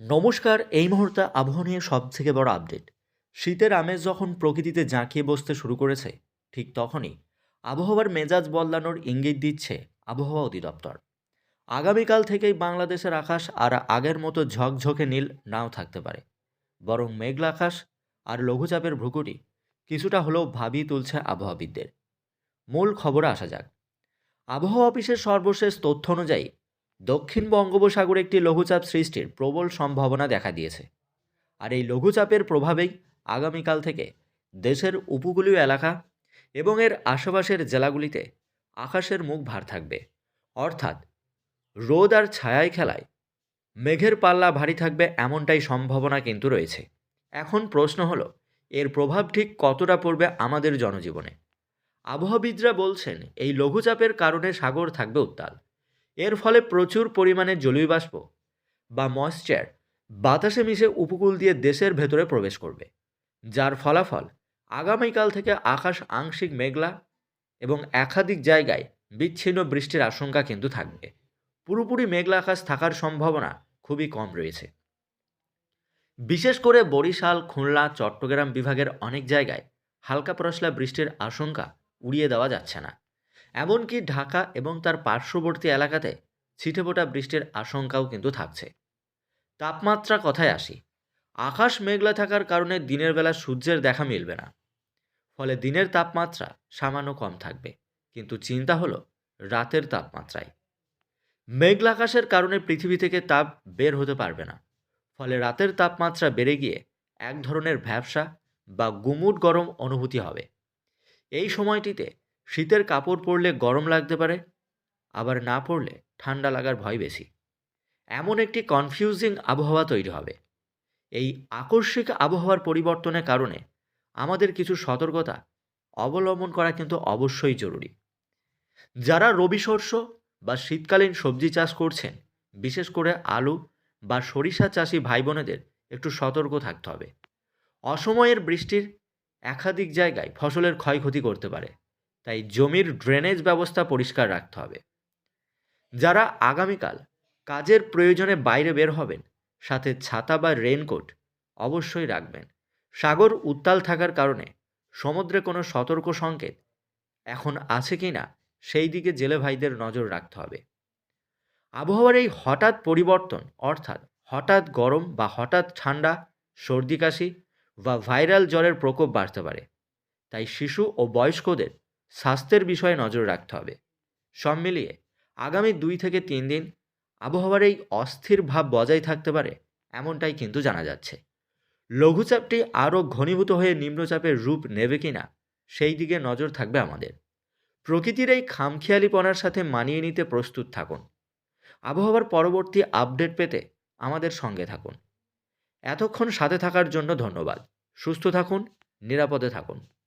নমস্কার, এই মুহূর্তে আবহাওয়া নিয়ে সব থেকে বড় আপডেট। শীতের আমেজ যখন প্রকৃতিতে জাঁকিয়ে বসতে শুরু করেছে, ঠিক তখনই আবহাওয়ার মেজাজ বদলানোর ইঙ্গিত দিচ্ছে আবহাওয়া অধিদপ্তর। আগামীকাল থেকেই বাংলাদেশের আকাশ আর আগের মতো ঝকঝকে নীল নাও থাকতে পারে। বরং মেঘলা আকাশ আর লঘুচাপের ভ্রুকুটি কিছুটা হলেও ভাবিয়ে তুলছে আবহাওয়াবিদদের। মূল খবরে আসা যাক। আবহাওয়া অফিসের সর্বশেষ তথ্য অনুযায়ী দক্ষিণ বঙ্গোপসাগরে একটি লঘুচাপ সৃষ্টির প্রবল সম্ভাবনা দেখা দিয়েছে। আর এই লঘুচাপের প্রভাবেই আগামীকাল থেকে দেশের উপকূলীয় এলাকা এবং এর আশেপাশের জেলাগুলিতে আকাশের মুখ ভার থাকবে। অর্থাৎ রোদ আর ছায়ায় খেলায় মেঘের পাল্লা ভারী থাকবে এমনটাই সম্ভাবনা কিন্তু রয়েছে। এখন প্রশ্ন হলো, এর প্রভাব ঠিক কতটা পড়বে আমাদের জনজীবনে? আবহাওয়াবিদরা বলছেন, এই লঘুচাপের কারণে সাগর থাকবে উত্তাল। এর ফলে প্রচুর পরিমাণে জলীয় বাষ্প বা ময়েশ্চার বাতাসে মিশে উপকূল দিয়ে দেশের ভেতরে প্রবেশ করবে, যার ফলাফল আগামীকাল থেকে আকাশ আংশিক মেঘলা এবং একাধিক জায়গায় বিচ্ছিন্ন বৃষ্টির আশঙ্কা কিন্তু থাকবে। পুরোপুরি মেঘলা আকাশ থাকার সম্ভাবনা খুবই কম রয়েছে। বিশেষ করে বরিশাল, খুলনা, চট্টগ্রাম বিভাগের অনেক জায়গায় হালকা পরশলা বৃষ্টির আশঙ্কা উড়িয়ে দেওয়া যাচ্ছে না। এমনকি ঢাকা এবং তার পার্শ্ববর্তী এলাকাতে ছিটেফোঁটা বৃষ্টির আশঙ্কাও কিন্তু থাকছে। তাপমাত্রা কথায় আসি, আকাশ মেঘলা থাকার কারণে দিনের বেলা সূর্যের দেখা মিলবে না। ফলে দিনের তাপমাত্রা সামান্য কম থাকবে, কিন্তু চিন্তা হলো রাতের তাপমাত্রায়। মেঘলা আকাশের কারণে পৃথিবী থেকে তাপ বের হতে পারবে না। ফলে রাতের তাপমাত্রা বেড়ে গিয়ে এক ধরনের ভ্যাবসা বা গুমুট গরম অনুভূতি হবে। এই সময়টিতে শীতের কাপড় পরলে গরম লাগতে পারে, আবার না পরলে ঠান্ডা লাগার ভয় বেশি। এমন একটি কনফিউজিং আবহাওয়া তৈরি হবে। এই আকস্মিক আবহাওয়ার পরিবর্তনের কারণে আমাদের কিছু সতর্কতা অবলম্বন করা কিন্তু অবশ্যই জরুরি। যারা রবি শস্য বা শীতকালীন সবজি চাষ করছেন, বিশেষ করে আলু বা সরিষা চাষি ভাই বোনেদের একটু সতর্ক থাকতে হবে। অসময়ের বৃষ্টির একাধিক জায়গায় ফসলের ক্ষয়ক্ষতি করতে পারে। তাই জমির ড্রেনেজ ব্যবস্থা পরিষ্কার রাখতে হবে। যারা আগামীকাল কাজের প্রয়োজনে বাইরে বের হবেন, সাথে ছাতা বা রেনকোট অবশ্যই রাখবেন। সাগর উত্তাল থাকার কারণে সমুদ্রে কোনো সতর্ক সংকেত এখন আছে কি না, সেই দিকে জেলে ভাইদের নজর রাখতে হবে। আবহাওয়ার এই হঠাৎ পরিবর্তন, অর্থাৎ হঠাৎ গরম বা হঠাৎ ঠান্ডা, সর্দি কাশি বা ভাইরাল জ্বরের প্রকোপ বাড়তে পারে। তাই শিশু ও বয়স্কদের স্বাস্থ্যের বিষয়ে নজর রাখতে হবে। সব মিলিয়ে আগামী দুই থেকে তিন দিন আবহাওয়ার এই অস্থির ভাব বজায় থাকতে পারে এমনটাই কিন্তু জানা যাচ্ছে। লঘুচাপটি আরও ঘনীভূত হয়ে নিম্নচাপের রূপ নেবে কিনা সেই দিকে নজর থাকবে আমাদের। প্রকৃতির এই খামখেয়ালিপনার সাথে মানিয়ে নিতে প্রস্তুত থাকুন। আবহাওয়ার পরবর্তী আপডেট পেতে আমাদের সঙ্গে থাকুন। এতক্ষণ সাথে থাকার জন্য ধন্যবাদ। সুস্থ থাকুন, নিরাপদে থাকুন।